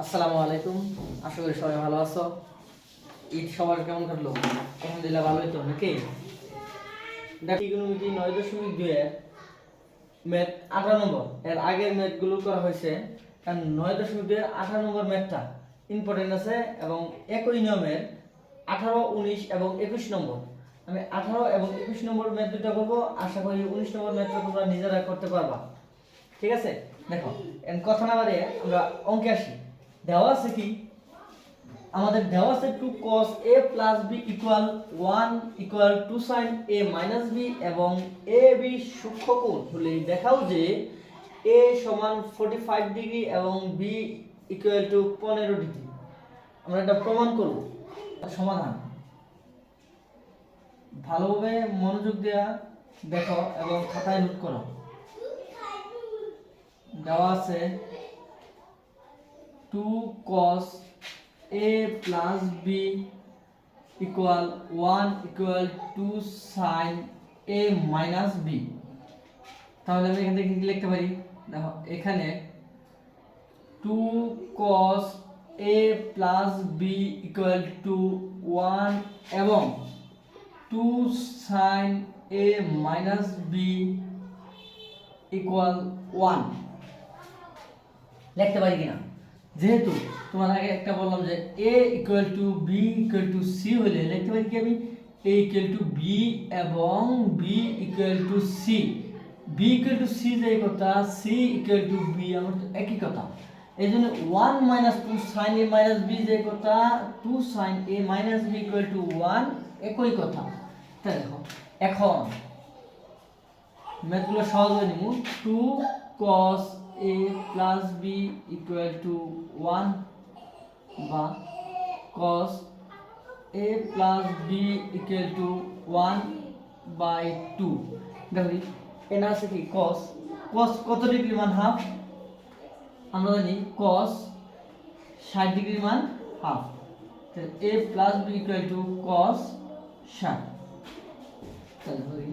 আসসালামু আলাইকুম। আশা করি সবাই ভালো আছো। ঈদ সবার কেমন কাটলো? আলহামদুলিল্লাহ ভালোই তো, নাকি? ট্রিগোনোমেট্রি নয় দশমিক এর ম্যাথ আঠারো নম্বর। এর আগের ম্যাথগুলো করা হয়েছে। কারণ নয় দশমিক এর আঠারো নম্বর ম্যাথটা ইম্পর্টেন্ট আছে এবং একই নিয়মের আঠারো, উনিশ এবং একুশ নম্বর। আমি আঠারো এবং একুশ নম্বর ম্যাথ দুটো করব। আশা করি উনিশ নম্বর ম্যাথটা তোমরা নিজেরা করতে পারবা। ঠিক আছে? দেখো কথা না বাড়িয়ে আমরা অঙ্কে আসি। দেওয়া আছে কি? আমাদের দেওয়া আছে two cos A plus B equal one equal two sine A minus B এবং এ বি সূক্ষ্মকোণ হলে দেখাও যে এ সমান ফোর্টি ফাইভ ডিগ্রি এবং বি ইকুয়াল টু পনেরো ডিগ্রি আমরা এটা প্রমাণ করব। সমাধান। ভালোভাবে মনোযোগ দেওয়া দেখো এবং খাতায় নোট করো। দেওয়া আছে two cos A plus B equal one equal two sine A minus B তাহলে আমি এখান থেকে কি লিখতে পারি? দেখো, এখানে two cos A plus B equal to one এবং two sine A minus B equal one লিখতে পারি কিনা? যেহেতু তোমার আগে একটা বললাম যে A equal to B equal to C হলে লিখতে পারি কি আমি? এ ইকুয়াল টু বি এবং B equal to C B equal to C যে কথা সি ইকুয়াল টু বি আমার তো একই কথা। এই জন্য one minus two sine A minus B যে কথা two sine A minus B equal to one একই কথা। তাই দেখো, এখন ম্যাথগুলো সহজ হয়ে নিব two cos A plus B equal to one বা cos A plus B equal to one by two দেখি এর আছে কি? কস কস কত ডিগ্রি মান? হাফ আমরা জানি কস ষাট ডিগ্রি মান হাফ তাহলে A plus B equal to cos ষাট। তাহলে ধরি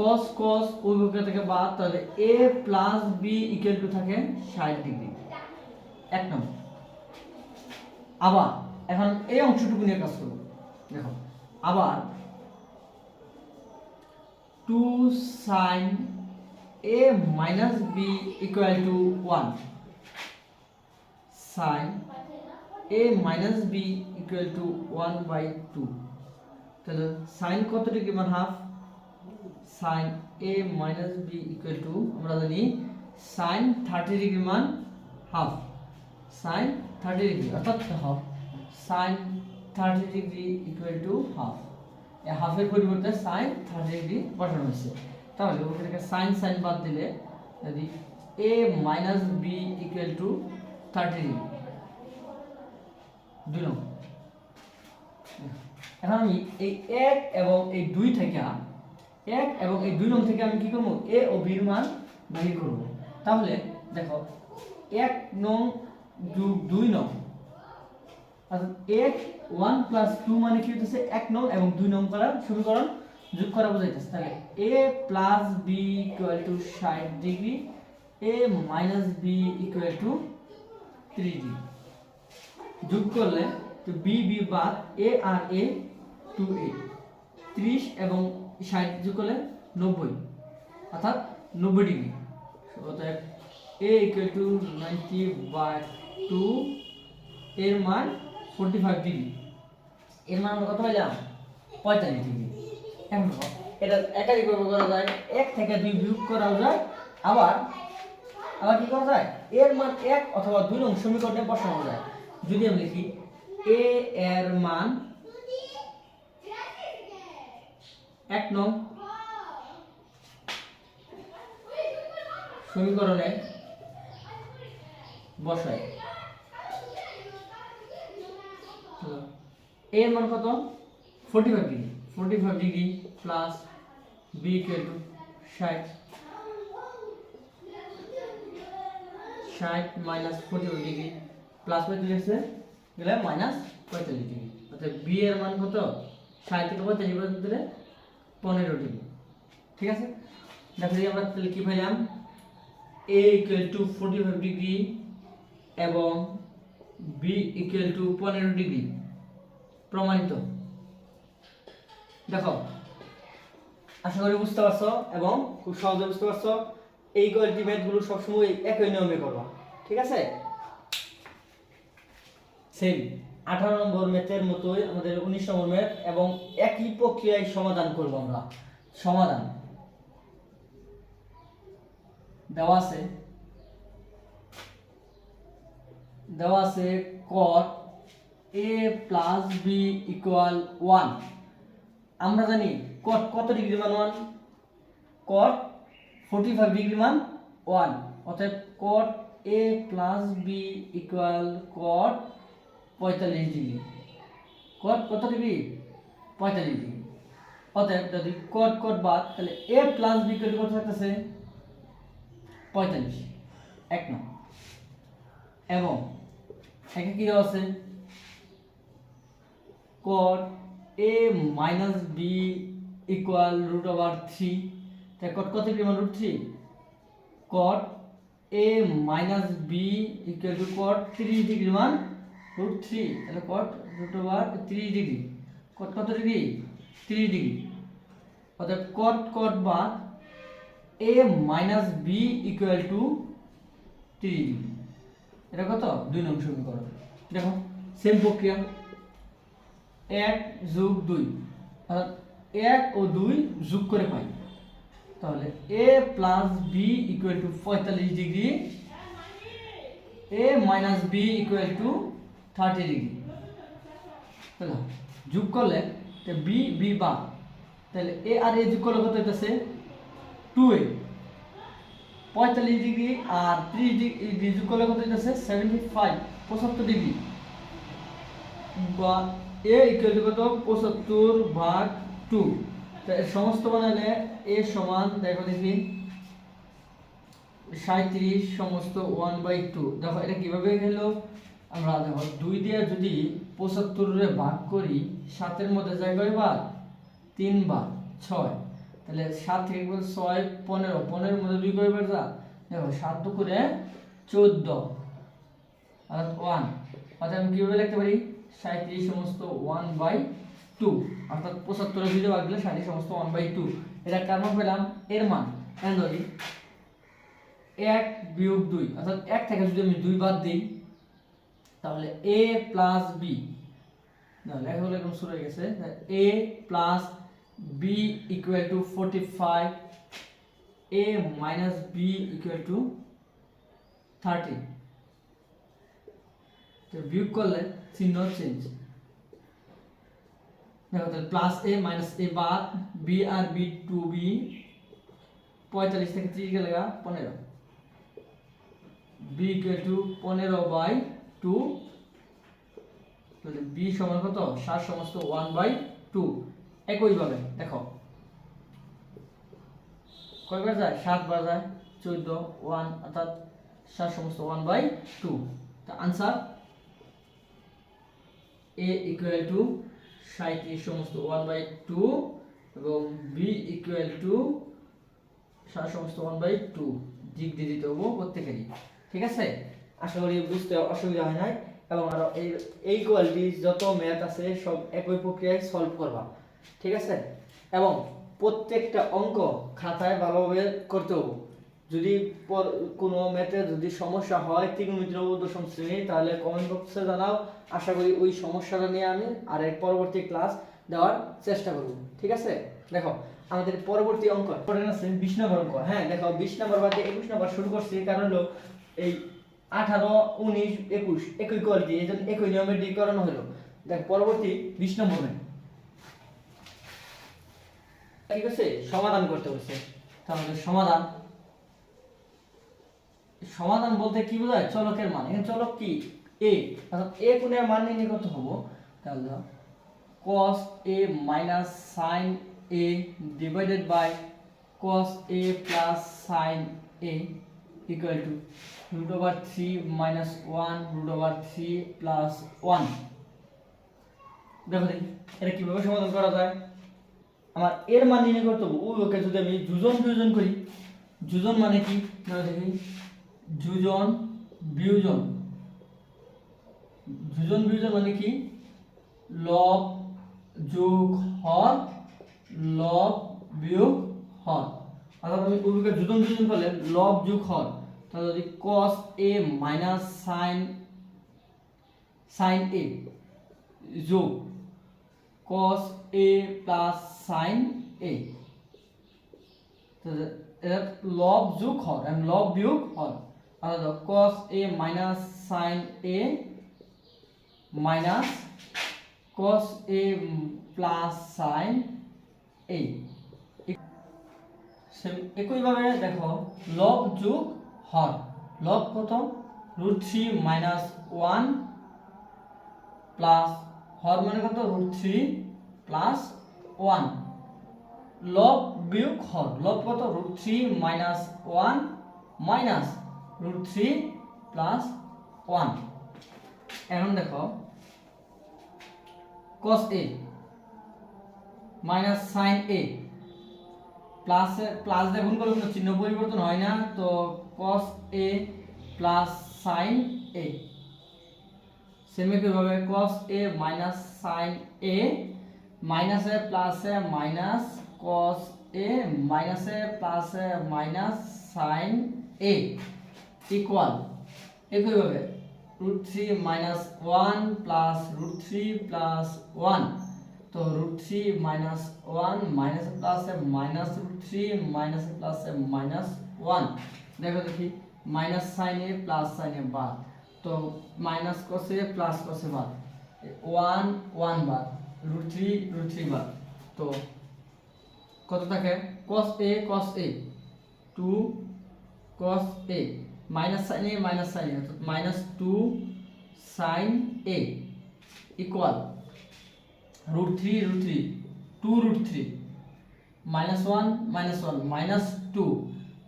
cos cos ওই বক্র থেকে বাদ, তাহলে a plus b equal to থাকে 60 ডিগ্রি। এক নম্বর। আবার, এখন এই অংশটুকু নিয়ে কাজ করব। দেখো, আবার 2 sin a minus b equal to 1 sin a minus b equal to 1 by 2 তাহলে sin কত ডিগ্রি? মান half sine A minus B equal to আমরা জানি সাইন থার্টি ডিগ্রি মান হাফ সাইন থার্টি ডিগ্রি অর্থাৎ half sine thirty degree equal to half এই হাফের পরিবর্তে সাইন থার্টি ডিগ্রি বসানো হয়েছে। তাহলে ওখান সাইন সাইন বাদ দিলে যদি A minus B equal to thirty degree দুই নম্বর। এখন আমি এই এক এবং এই দুই থেকে এক এবং এই দুই নং থেকে আমি কি করব? এ ও বির মান বাহির করব। তাহলে দেখো, এক নং দুই নং। অর্থাৎ এক, ওয়ান প্লাস টু মানে কি হতেছে এক নং এবং দুই নং করার সমীকরণ যোগ করা বোঝাইতেছে। তাহলে A plus B equal to ষাট degree, A minus B equal to three degree. যোগ করলে তো বি বি বাদ এ আর এ টু এ। ত্রিশ এবং ষাট যোগ করলে নব্বই, অর্থাৎ নব্বই ডিগ্রি। অতএব A equal to ninety by two এর মান ফোরটি ফাইভ ডিগ্রি এর মান আমরা কত পাইলাম? পঁয়তাল্লিশ ডিগ্রি এখন এটা একাধিকভাবে করা যায়, এক থেকে দুই বিয়োগ করা যায়, আবার আবার কি করা যায়? এর মান এক অথবা দুই নং সমীকরণে বসানো যায়। যদি আমি লিখি এ এর মান এক নং সমীকরণে বসাই। এর মান কত? Forty five degree forty five degree plus B equal to ষাট। ষাট minus forty five degree plus পঁয়তাল্লিশ গেলে মাইনাস পঁয়তাল্লিশ ডিগ্রি অর্থাৎ বি এর মান কত? ষাট থেকে পঁয়তাল্লিশ পর্যন্ত পনেরো ডিগ্রি ঠিক আছে? দেখো এই আমরা তাহলে কি পেলাম? A equal to forty five degree এবং বি ইকুয়াল টু পনেরো ডিগ্রি প্রমাণিত। দেখো, আশা করি বুঝতে পারছ এবং খুব সহজে বুঝতে পারছ, এই কোয়ালিটি ম্যাথগুলো সবসময় একই নিয়মে করবা। ঠিক আছে? সেম আঠারো নম্বর ম্যাথের মতোই আমাদের উনিশ নম্বর ম্যাথ এবং একই প্রক্রিয়ায় সমাধান করব আমরা। সমাধান। দেওয়া আছে। দেওয়া আছে cot a plus B equal one আমরা জানি cot কত ডিগ্রি মান one cot forty five degree মান ওয়ান অর্থাৎ cot a plus B equal cot পঁয়তাল্লিশ ডিগ্রি। cot কত ডিগ্রি? পঁয়তাল্লিশ ডিগ্রি। অতএব যদি cot cot বাদ, তাহলে এ প্লাস বি ইকুয়াল কত থাকতেছে? পঁয়তাল্লিশ। এক নং। এবং একে কি দেওয়া আছে? cot A minus B equal root over three তাই cot কত degree root three cot a minus B equal to cot তিরিশ ডিগ্রি মান রুট থ্রি তাহলে cot রুট ওভার তিরিশ ডিগ্রি cot কত ডিগ্রি তিরিশ ডিগ্রি অর্থাৎ cot cot বাদ a minus B equal to তিরিশ ডিগ্রি এটা কত? দুই নং সমীকরণ। দেখো সেম প্রক্রিয়া। এক যোগ দুই। অর্থাৎ এক ও দুই যোগ করে পাই। তাহলে A plus B equal to পঁয়তাল্লিশ degree A minus B equal to thirty degree বুঝলো যোগ করলে বি বি বা তাহলে এ আর এ যোগ করলে কত হইতেছে? টু এ পঁয়তাল্লিশ ডিগ্রি আর ত্রিশ ডিগ্রি যোগ করলে কত হইতেছে? সেভেন্টি ফাইভ পঁচাত্তর ডিগ্রি বা এ ইকুয়াল টু কত? পঁচাত্তর ভাগ টু সমস্ত বানালে এ সমান, দেখো দেখি সাঁত্রিশ সমস্ত ওয়ান বাই টু দেখো এটা কীভাবে গেল? আমরা দেখো দুই দিয়ে যদি পঁচাত্তরে ভাগ করি, সাতের মধ্যে যায় কয়বার তিন বার, ছয়। তাহলে সাত থেকে ছয়, পনেরো। পনেরোর মধ্যে দুই কয়বার যা? দেখো, সাত দু করে চোদ্দ। অর্থাৎ ওয়ান অর্থাৎ আমি কীভাবে লিখতে পারি? সাঁত্রিশ সমস্ত ওয়ান বাই টু অর্থাৎ পঁচাত্তরের ভিতরে ভাগ দিলে সাঁত্রিশ সমস্ত ওয়ান বাই টু এটা কার মান পেলাম? এর মান। এখন ধরি, এক বিয়োগ দুই। অর্থাৎ এক থেকে যদি আমি দুই বাদ দিই তাহলে এ প্লাস বি লেখাগুলো এরকম শুরু হয়ে গেছে। A plus B equal to forty five A minus B equal to thirty তো বিয়োগ করলে চিহ্ন চেঞ্জ দেখো তাহলে প্লাস এ মাইনাস এ বাদ বি আর বি টু বি পঁয়তাল্লিশ থেকে ত্রিশ গেলে পনেরো। বি ইকুয়াল টু পনেরো বাই টু বি সমান কত? সাত সমস্ত ওয়ান বাই টু একইভাবে দেখো। কয়বার যায়? সাত বার যায়। চোদ্দ ওয়ান অর্থাৎ সাত সমস্ত ওয়ান বাই টু তা আনসার এ ইকুয়াল টু সাঁত্রিশ সমস্ত ওয়ান বাই টু এবং বি ইকুয়াল টু সাত সমস্ত ওয়ান বাই টু দিয়ে দিতে হব প্রত্যেকেরই। ঠিক আছে? আশা করি বুঝতে অসুবিধা হয় নাই এবং আরও এই এই কোয়ালিটি যত ম্যাথ আছে সব একই প্রক্রিয়ায় সলভ করবা। ঠিক আছে? এবং প্রত্যেকটা অঙ্ক খাতায় ভালোভাবে করতে হবে। যদি কোনো ম্যাথে যদি সমস্যা হয় ত্রিকোণমিতির দশম শ্রেণি তাহলে কমেন্ট বক্সে জানাও। আশা করি ওই সমস্যাটা নিয়ে আমি আর এক পরবর্তী ক্লাস দেওয়ার চেষ্টা করব। ঠিক আছে? দেখো আমাদের পরবর্তী অঙ্ক। আছে বিশ নম্বর অঙ্ক। হ্যাঁ দেখো বিশ নম্বর বাদে একুশ নম্বর শুরু করছি। কারণ হলো এই আঠারো, উনিশ, একুশ। একই কোয়ালিটি এই জন্য একই নিয়মের ডিকরণ হলো। দেখ, পরবর্তী বিশ নম্বরে ঠিক আছে? সমাধান করতে বলছে। তাহলে সমাধান। সমাধান বলতে কি বোঝায়? চলকের মান। এখানে চলক কি? এ অর্থাৎ এ কোণের মান নির্ণয় করতে হব। তাহলে cos a minus sin a divided by cos a plus sin a equal to root over 3 minus 1 root over 3 plus 1 দেখো দেখি, এটা কীভাবে সমাধান করা যায়? আমার এর মান নির্ণয় করতে হবে। ওকে যদি আমি যোজন বিয়োজন করি যোজন মানে কি? দেখি যোজন বিয়োজন। যোজন বিয়োজন মানে কি? লব যোগ হর, লব বিয়োগ হর। অর্থাৎ আমি উভয়কে যোজন বিয়োজন করলে লব যোগ হর। তাহলে যদি cos a minus sine sine a যোগ cos a প্লাস সাইন এটা লব যোগ হর and লব বিয়োগ হর অর্থাৎ cos a minus sine a minus cos a plus sine same- একইভাবে দেখো লব যোগ হর লব কত root three minus one plus হর মানে কত? রুট থ্রি প্লাস ওয়ান লব বিয়োগ হর লব কত? Root three minus one minus root three plus one এখন দেখো, cos a minus sine a plus plus দিয়ে গুণ করলে কোনো চিহ্ন পরিবর্তন হয় না, তো cos a plus sine a সেমে কীভাবে cos a minus sine a মাইনাসে প্লাসে মাইনাস cos a মাইনাসে প্লাসে মাইনাস সাইন a ইকুয়াল একইভাবে root three minus one plus root three plus one তো root three minus one minus প্লাসে minus root three minus প্লাসে মাইনাস ওয়ান দেখো দেখি মাইনাস সাইনে প্লাস সাইনে বাদ তো মাইনাস কসে প্লাস কসে বাদ ওয়ান ওয়ান বাদ রুট থ্রি রুট থ্রি বাদ তো কত থাকে cos a cos a 2 cos a minus sine a minus sine a অর্থাৎ minus two sine a equal root three root three two root three minus one minus one minus two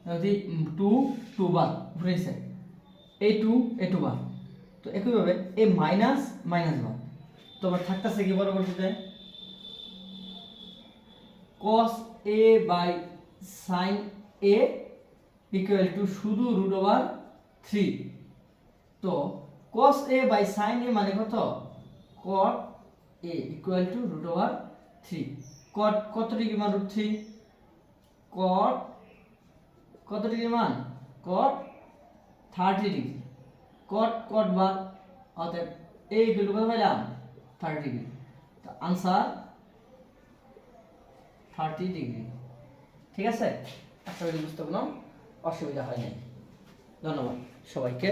যদি two two বার ঘুরেছে এই two এ two বার তো একইভাবে এই minus minus বার তো আবার থাকতেছে কি পরবর্তীতে cos A by sin A equal to শুধু রুট ওভার থ্রি তো cos A by sin A মানে কত? cot A equal to root over three cot কত ডিগ্রি মান রুট থ্রি cot কত ডিগ্রি মান? Cot thirty degree. কট কট বাদ অতএব এই ইকুয়াল কত পাইলাম থার্টি ডিগ্রি। তো আনসার থার্টি ডিগ্রি। ঠিক আছে? আশা করি বুঝতে কোনো অসুবিধা হয় নাই ধন্যবাদ সবাইকে।